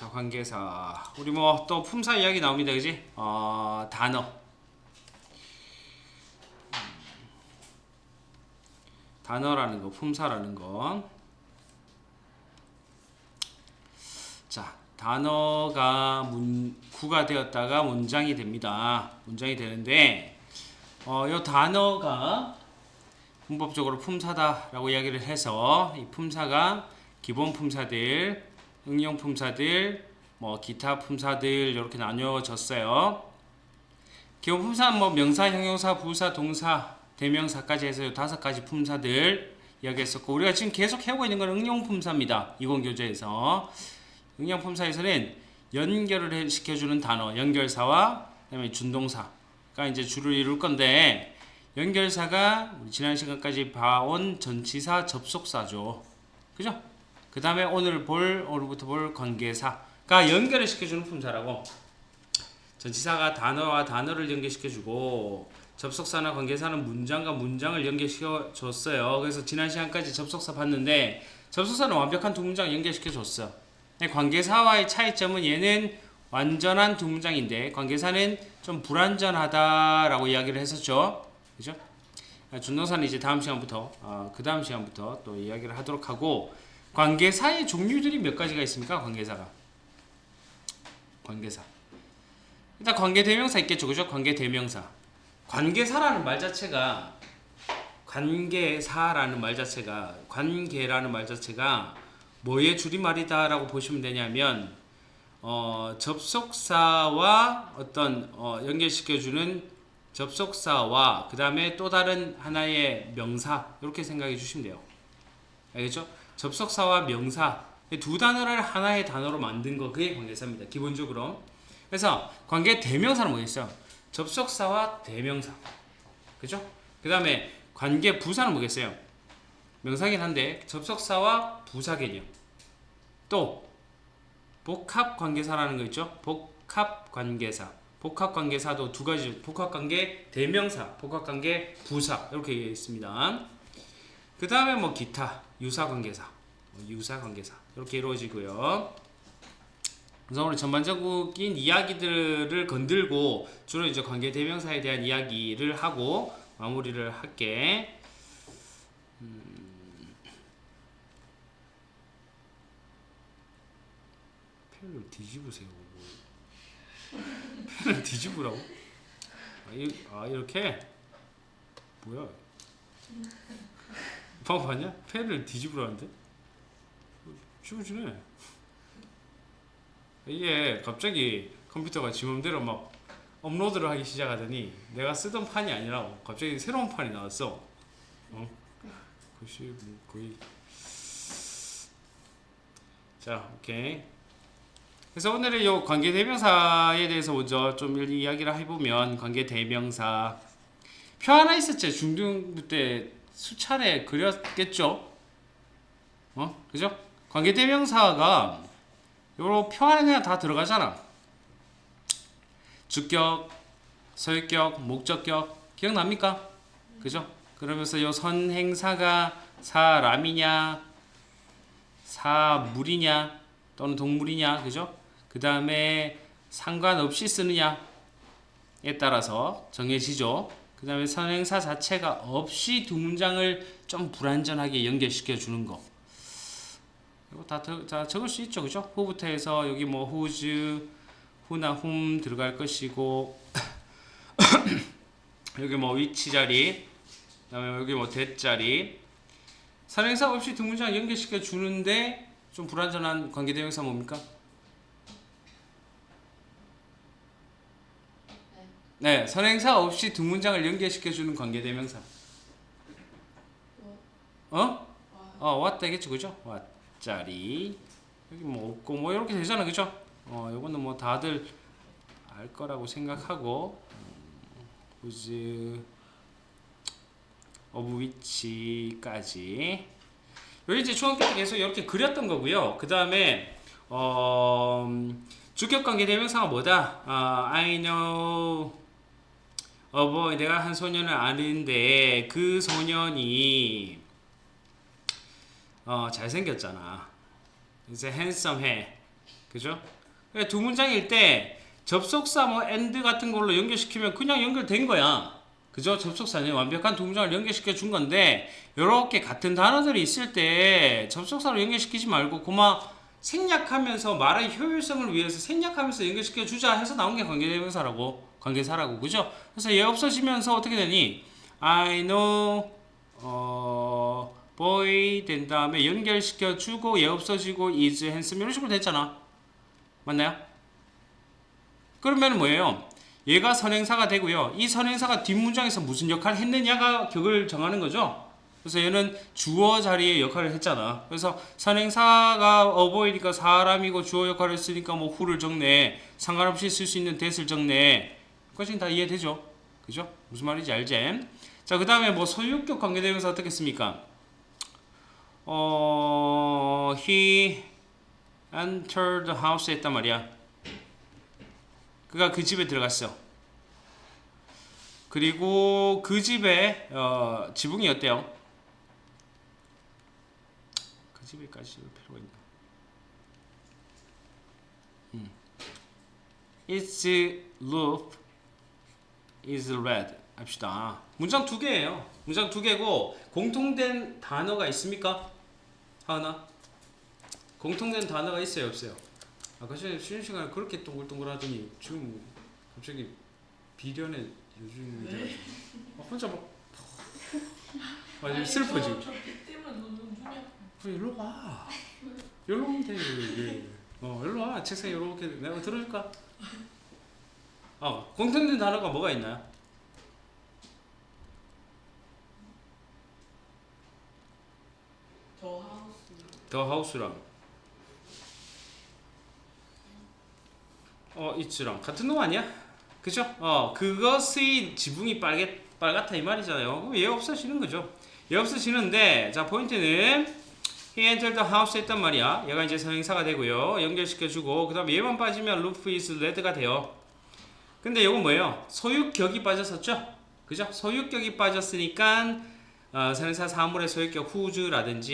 자 관계사 우리 뭐 또 품사 이야기 나옵니다 그지 어 단어 음. 단어라는 거 품사라는 거 자, 단어가 문, 구가 되었다가 문장이 됩니다. 문장이 되는데, 어, 이 단어가 문법적으로 품사다라고 이야기를 해서 이 품사가 기본 품사들, 응용 품사들, 뭐 기타 품사들 이렇게 나뉘어졌어요. 기본 품사는 뭐 명사, 형용사, 부사, 동사, 대명사까지 해서 이 다섯 가지 품사들 이야기했었고 우리가 지금 계속 해오고 있는 건 응용 품사입니다. 이공 교재에서 응용 품사에서는 연결을 해- 시켜주는 단어 연결사와 그다음에 준동사가 이제 주를 이룰 건데 연결사가 지난 시간까지 봐온 전치사 접속사죠. 그죠? 그 다음에 오늘 볼 오늘부터 볼 관계사가 연결을 시켜주는 품사라고 전치사가 단어와 단어를 연결시켜주고 접속사나 관계사는 문장과 문장을 연결시켜 줬어요. 그래서 지난 시간까지 접속사 봤는데 접속사는 완벽한 두 문장 연결시켜 줬어. 근데 관계사와의 차이점은 얘는 완전한 두 문장인데 관계사는 좀 불완전하다라고 이야기를 했었죠. 그죠? 아, 준동사는 이제 다음 시간부터 어, 그 다음 시간부터 또 이야기를 하도록 하고 관계사의 종류들이 몇 가지가 있습니까? 관계사가 관계사 일단 관계 대명사 있겠죠, 그죠? 관계 대명사 관계사라는 말 자체가 관계사라는 말 자체가 관계라는 말 자체가 뭐의 줄임말이다라고 보시면 되냐면 어, 접속사와 어떤 어, 연결시켜주는 접속사와 그 다음에 또 다른 하나의 명사 이렇게 생각해 주시면 돼요. 알겠죠? 접속사와 명사 이두 단어를 하나의 단어로 만든 거 그게 관계사입니다. 기본적으로. 그래서 관계 대명사는 뭐겠어요? 접속사와 대명사. 그죠? 그 다음에 관계 부사는 뭐겠어요? 명사긴 한데 접속사와 부사 개념. 또 복합 관계사라는 거 있죠? 복합 관계사. 복합 관계사도 두 가지. 복합 관계 대명사, 복합 관계 부사 이렇게 있습니다. 그 다음에 뭐 기타 유사 관계사, 뭐 유사 관계사 이렇게 이루어지고요. 그래서 오늘 전반적인 이야기들을 건들고 주로 이제 관계 대명사에 대한 이야기를 하고 마무리를 할게. 펜을 뒤집으세요. 뭐. 펜을 뒤집으라고? 아, 이, 아 이렇게? 뭐야? 방금 봤냐? 펜을 뒤집으라는데? 지워지네. 이게 갑자기 컴퓨터가 지 맘대로 막 업로드를 하기 시작하더니 내가 쓰던 판이 아니라 갑자기 새로운 판이 나왔어. 어? 글쎄 뭐 거의 자 오케이. 그래서 오늘은 요 관계 대명사에 대해서 먼저 좀 이야기를 해보면 관계 대명사 표 하나 있었죠 중등부 때 수차례 그렸겠죠? 어? 그죠? 관계 대명사가 요로 표 안에 그냥 다 들어가잖아. 주격 서유격 목적격 기억납니까? 그죠? 그러면서 요 선행사가 사람이냐 사물이냐 또는 동물이냐 그죠? 그 다음에 상관없이 쓰느냐에 따라서 정해지죠. 그 다음에 선행사 자체가 없이 두 문장을 좀 불완전하게 연결시켜 주는 거. 이거 다, 더- 다 적을 수 있죠, 그죠? 후부터 해서 여기 뭐 whose, who나 whom 들어갈 것이고 여기 뭐 위치 자리, 그 다음에 여기 뭐 that 자리. 선행사 없이 두 문장 연결시켜 주는데 좀 불완전한 관계대명사 뭡니까? 네, 선행사 없이 두 문장을 연결시켜 주는 관계대명사. 어? 어, 왔다겠죠, 그죠? 왔자리. 여기 뭐 없고 뭐 이렇게 되잖아, 그죠? 어, 요거는 뭐 다들 알 거라고 생각하고 음, whose of which까지. 여기 이제 초등학교 때 계속 이렇게 그렸던 거고요. 그 다음에 어, 음, 주격 관계 대명사가 뭐다? 아, I know 어버 내가 한 소년을 아는데 그 소년이 어 잘생겼잖아. 이제 핸섬해. 그죠? 두 문장일 때 접속사 뭐 and 같은 걸로 연결시키면 그냥 연결된 거야. 그죠? 접속사는 완벽한 두 문장을 연결시켜 준 건데 이렇게 같은 단어들이 있을 때 접속사로 연결시키지 말고 고마 생략하면서 말의 효율성을 위해서 생략하면서 연결시켜 주자 해서 나온 게 관계대명사라고 관계사라고 그죠? 그래서 얘 없어지면서 어떻게 되니? I know 어 boy 된 다음에 연결시켜 주고 얘 없어지고 is handsome 이런 식으로 됐잖아. 맞나요? 그러면 뭐예요? 얘가 선행사가 되고요. 이 선행사가 뒷문장에서 무슨 역할을 했느냐가 격을 정하는 거죠. 그래서 얘는 주어 자리에 역할을 했잖아. 그래서 선행사가 어보이니까 사람이고 주어 역할을 했으니까 뭐 who를 적네. 상관없이 쓸 수 있는 that을 적네. 그것이 다 이해되죠? 그죠? 무슨 말인지 알지? 자, 그 다음에 뭐 소유격 관계대명사 어떻게 씁니까? 어, he entered the house 했단 말이야. 그가 그 집에 들어갔어. 그리고 그 집에 어, 지붕이 어때요? 그 집에까지 올 필요가 있나? 음. Its roof is red. 합시다. 문장 두 개예요. 문장 두 개고 공통된 단어가 있습니까? 하나. 공통된 단어가 있어요, 없어요? 아까 전에 쉬는 시간에 그렇게 동글동글 하더니 지금 갑자기 비련의 요즘이 돼가지고 아, 혼자 막 아, 지금 슬퍼 지금. 그래 일로 와 일로 오면 돼. 어 일로 와 책상에 이렇게 내가 들어줄까 아 공통된 단어가 뭐가 있나요? 더 하우스. 더 하우스랑 어 이츠랑 같은 놈 아니야? 그죠? 어 그것의 지붕이 빨개 빨갛다 이 말이잖아요. 그럼 얘 없어지는 거죠. 얘 없어지는데 자 포인트는 he entered the house 했단 말이야. 얘가 이제 선행사가 되고요. 연결시켜주고 그 다음에 얘만 빠지면 roof is red가 돼요. 근데 이건 뭐예요? 소유격이 빠졌었죠? 그죠? 소유격이 빠졌으니까 어, 선행사 사물의 소유격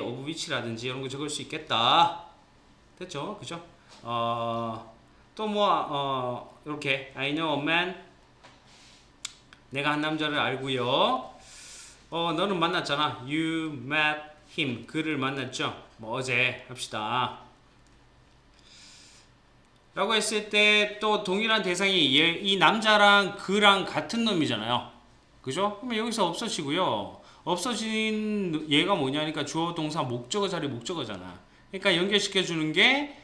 of which라든지 이런 거 적을 수 있겠다. 됐죠? 그죠? 어, 또 뭐, 어, 이렇게 I know a man 내가 한 남자를 알고요. 어, 너는 만났잖아. You met him. 그를 만났죠. 뭐 어제 합시다. 라고 했을 때 또 동일한 대상이 얘, 이 남자랑 그랑 같은 놈이잖아요. 그죠? 그러면 여기서 없어지고요. 없어진 얘가 뭐냐니까 주어 동사 목적어 자리 목적어잖아. 그러니까 연결시켜 주는 게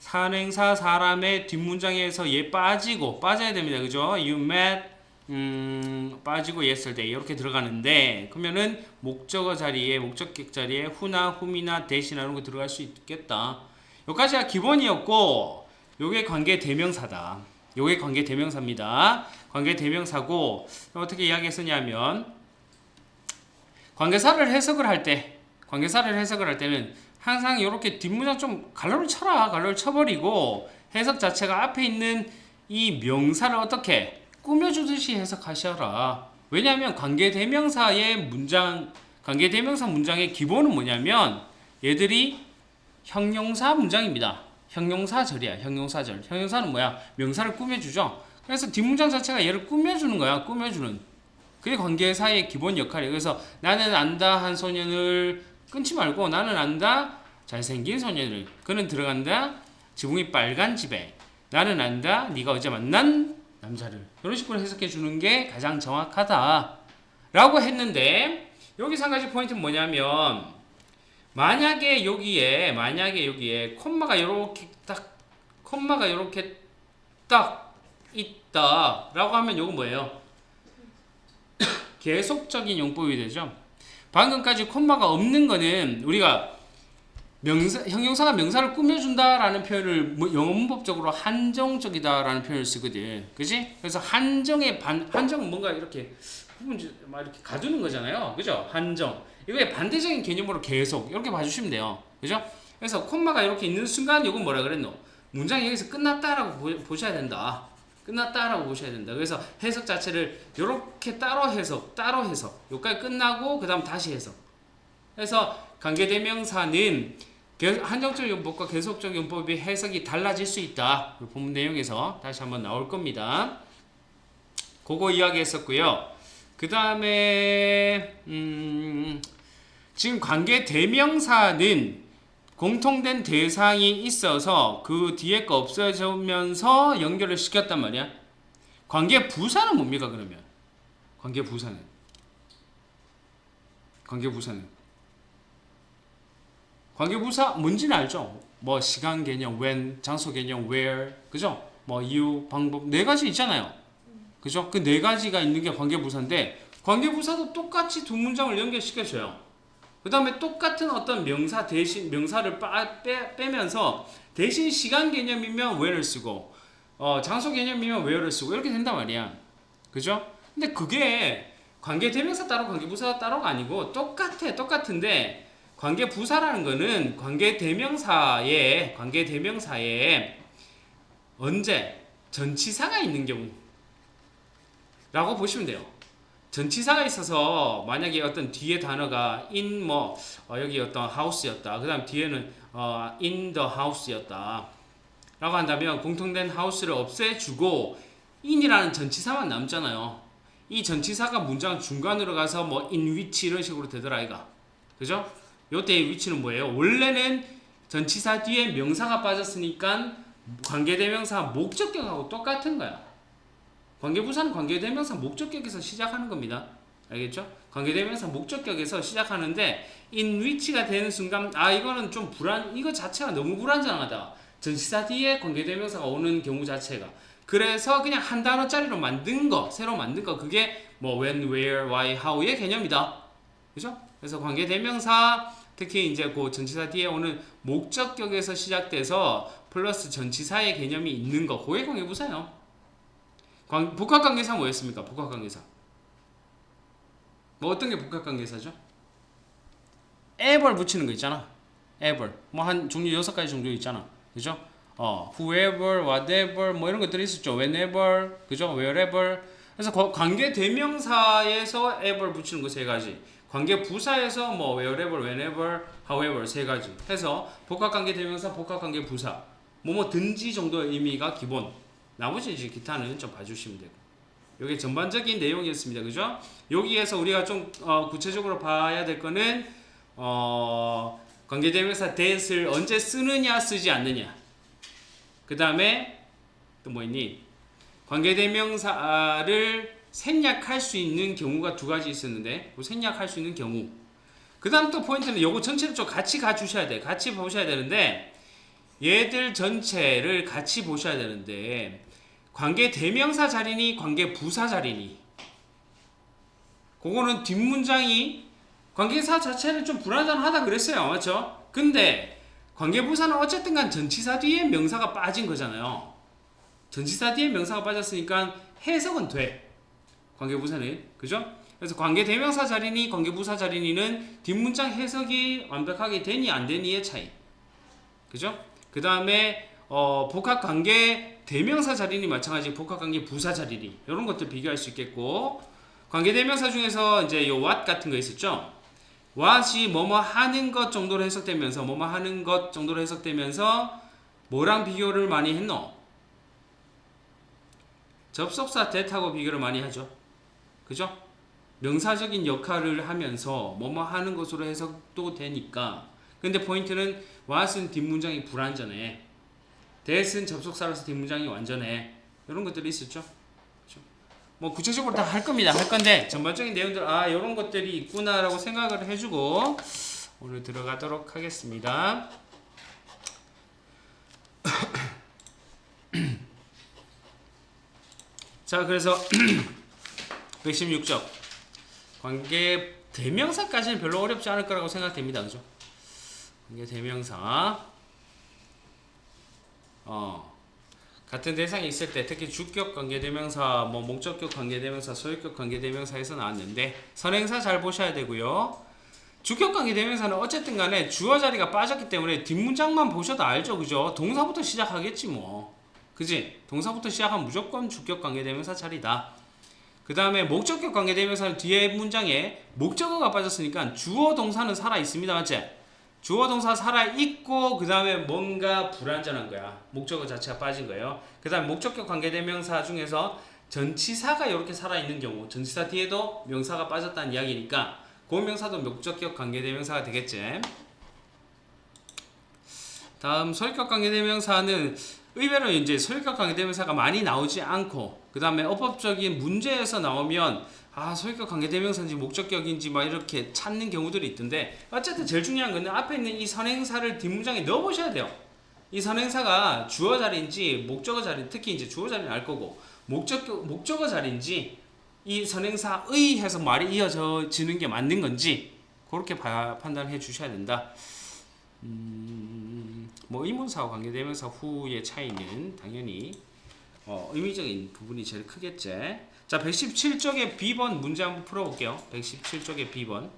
산행사 사람의 뒷문장에서 얘 빠지고 빠져야 됩니다. 그죠? You met 음, 빠지고 yesterday 이렇게 들어가는데 그러면은 목적어 자리에 목적격 자리에 whom이나 that이나 이런 거 들어갈 수 있겠다. 여기까지가 기본이었고 요게 관계 대명사다. 요게 관계 대명사입니다. 관계 대명사고 어떻게 이야기했었냐면 관계사를 해석을 할 때 관계사를 해석을 할 때는 항상 이렇게 뒷문장 좀 갈로를 쳐라 갈로를 쳐버리고 해석 자체가 앞에 있는 이 명사를 어떻게 꾸며주듯이 해석하셔라. 왜냐하면 관계 대명사의 문장, 관계 대명사 문장의 기본은 뭐냐면 얘들이 형용사 문장입니다. 형용사절이야. 형용사절. 형용사는 뭐야? 명사를 꾸며주죠. 그래서 뒷문장 자체가 얘를 꾸며주는 거야. 꾸며주는. 그게 관계사의 기본 역할이에요. 그래서 나는 안다 한 소년을 끊지 말고 나는 안다 잘생긴 소년을 그는 들어간다 지붕이 빨간 집에 나는 안다 네가 어제 만난 남자를 이런 식으로 해석해 주는 게 가장 정확하다 라고 했는데 여기서 한 가지 포인트는 뭐냐면 만약에 여기에 만약에 여기에 콤마가 이렇게 딱 콤마가 이렇게 딱 있다라고 하면 요거 뭐예요? 계속적인 용법이 되죠. 방금까지 콤마가 없는 거는 우리가 명사, 형용사가 명사를 꾸며준다라는 표현을 뭐 영어 문법적으로 한정적이다라는 표현을 쓰거든. 그지? 그래서 한정의 반, 한정은 뭔가 이렇게 부분 막 이렇게 가두는 거잖아요. 그죠? 한정. 이거의 반대적인 개념으로 계속 이렇게 봐주시면 돼요. 그죠? 그래서 콤마가 이렇게 있는 순간 이건 뭐라 그랬노? 문장이 여기서 끝났다라고 보, 보셔야 된다. 끝났다라고 보셔야 된다. 그래서 해석 자체를 이렇게 따로 해석, 따로 해석. 여기까지 끝나고 그 다음 다시 해석. 그래서 관계대명사는 계- 한정적 용법과 계속적 용법이 해석이 달라질 수 있다. 그 본문 내용에서 다시 한번 나올 겁니다. 그거 이야기했었고요. 그 다음에 음, 지금 관계 대명사는 공통된 대상이 있어서 그 뒤에 거 없어지면서 연결을 시켰단 말이야. 관계 부사는 뭡니까 그러면? 관계 부사는 관계 부사는 관계 부사 뭔지는 알죠? 뭐 시간 개념 when, 장소 개념 where, 그죠? 뭐 이유, 방법 네 가지 있잖아요. 그죠? 그 네 가지가 있는 게 관계 부사인데 관계 부사도 똑같이 두 문장을 연결시켜줘요. 그 다음에 똑같은 어떤 명사 대신 명사를 빠, 빼, 빼면서 대신 시간 개념이면 where를 쓰고 어, 장소 개념이면 where를 쓰고 이렇게 된단 말이야. 그죠? 근데 그게 관계 대명사 따로 관계 부사 따로가 아니고 똑같아. 똑같은데 관계 부사라는 거는 관계 대명사에 관계 대명사에 언제 전치사가 있는 경우 라고 보시면 돼요. 전치사가 있어서 만약에 어떤 뒤에 단어가 in 뭐 어, 여기 어떤 house였다. 그 다음 뒤에는 어, in the house였다. 라고 한다면 공통된 house를 없애주고 in이라는 전치사만 남잖아요. 이 전치사가 문장 중간으로 가서 뭐 in which 이런 식으로 되더라 이가. 그죠? 요때의 위치는 뭐예요? 원래는 전치사 뒤에 명사가 빠졌으니까 관계대명사 목적격하고 똑같은 거야. 관계부사는 관계대명사 목적격에서 시작하는 겁니다. 알겠죠? 관계대명사 목적격에서 시작하는데 in which가 되는 순간 아 이거는 좀 불안 이거 자체가 너무 불안정하다. 전치사 뒤에 관계대명사가 오는 경우 자체가 그래서 그냥 한 단어짜리로 만든 거 새로 만든 거 그게 뭐 when, where, why, how의 개념이다. 그죠? 그래서 관계대명사 특히 이제 그 전치사 뒤에 오는 목적격에서 시작돼서 플러스 전치사의 개념이 있는 거 그게 관계부사예요. 관, 복합관계사 뭐였습니까? 복합관계사. 뭐 어떤 게 복합관계사죠? ever 붙이는 거 있잖아. ever. 뭐 한 종류 여섯 가지 종류 있잖아. 그죠? 어, whoever, whatever 뭐 이런 것들이 있었죠. whenever, 그죠? wherever. 그래서 거- 관계 대명사에서 ever 붙이는 거 세 가지. 관계 부사에서 뭐 wherever, whenever, however 세 가지. 해서 복합관계 대명사, 복합관계 부사. 뭐뭐든지 정도의 의미가 기본. 나머지 이제 기타는 좀 봐주시면 되고. 이게 전반적인 내용이었습니다. 그죠? 여기에서 우리가 좀 어, 구체적으로 봐야 될 거는 어, 관계대명사 that을 언제 쓰느냐 쓰지 않느냐. 그 다음에 또 뭐 있니? 관계대명사를 생략할 수 있는 경우가 두 가지 있었는데 그 생략할 수 있는 경우. 그 다음 또 포인트는 요거 전체를 좀 같이 가주셔야 돼. 같이 보셔야 되는데 얘들 전체를 같이 보셔야 되는데 관계 대명사 자리니 관계 부사 자리니 그거는 뒷문장이 관계사 자체는 좀 불안정하다 그랬어요 맞죠? 근데 관계 부사는 어쨌든 간 전치사 뒤에 명사가 빠진 거잖아요 전치사 뒤에 명사가 빠졌으니까 해석은 돼 관계 부사는 그죠? 그래서 관계 대명사 자리니 관계 부사 자리니는 뒷문장 해석이 완벽하게 되니 안 되니의 차이 그죠? 그 다음에 어, 복합 관계 대명사 자리니 마찬가지 복합관계 부사 자리니 이런 것들 비교할 수 있겠고 관계 대명사 중에서 이제 요 what 같은 거 있었죠. what이 뭐뭐 하는 것 정도로 해석되면서 뭐뭐 하는 것 정도로 해석되면서 뭐랑 비교를 많이 했노? 접속사 that하고 비교를 많이 하죠. 그죠? 명사적인 역할을 하면서 뭐뭐 하는 것으로 해석도 되니까 근데 포인트는 what은 뒷문장이 불완전해. That은 접속사로서 뒷문장이 완전해. 이런 것들이 있었죠. 그렇죠? 뭐 구체적으로 다 할 겁니다. 할 건데 전반적인 내용들 아 이런 것들이 있구나라고 생각을 해주고 오늘 들어가도록 하겠습니다. 자 그래서 116쪽 관계 대명사까지는 별로 어렵지 않을 거라고 생각됩니다. 그죠? 관계 대명사 어 같은 대상이 있을 때 특히 주격 관계대명사, 뭐 목적격 관계대명사, 소유격 관계대명사에서 나왔는데 선행사 잘 보셔야 되고요. 주격 관계대명사는 어쨌든 간에 주어 자리가 빠졌기 때문에 뒷문장만 보셔도 알죠. 그죠? 동사부터 시작하겠지 뭐. 그지? 동사부터 시작하면 무조건 주격 관계대명사 자리다. 그 다음에 목적격 관계대명사는 뒤에 문장에 목적어가 빠졌으니까 주어 동사는 살아 있습니다. 맞지? 주어 동사 살아 있고 그 다음에 뭔가 불완전한 거야. 목적어 자체가 빠진 거예요. 그 다음에 목적격 관계대명사 중에서 전치사가 이렇게 살아 있는 경우, 전치사 뒤에도 명사가 빠졌다는 이야기니까 그 명사도 목적격 관계대명사가 되겠지. 다음 소유격 관계대명사는 의외로 이제 소유격 관계대명사가 많이 나오지 않고 그 다음에 어법적인 문제에서 나오면 아 소유격 관계대명사인지 목적격인지 막 이렇게 찾는 경우들이 있던데 어쨌든 제일 중요한 거는 앞에 있는 이 선행사를 뒷문장에 넣어보셔야 돼요. 이 선행사가 주어 자리인지 목적어 자리 특히 이제 주어 자리는 알 거고 목적 목적어 자리인지 이 선행사의 해서 말이 이어져지는 게 맞는 건지 그렇게 봐- 판단해 주셔야 된다. 음, 뭐 의문사와 관계대명사 후의 차이는 당연히 어, 의미적인 부분이 제일 크겠지. 자, 117쪽의 B번 문제 한번 풀어볼게요. 117쪽의 B번.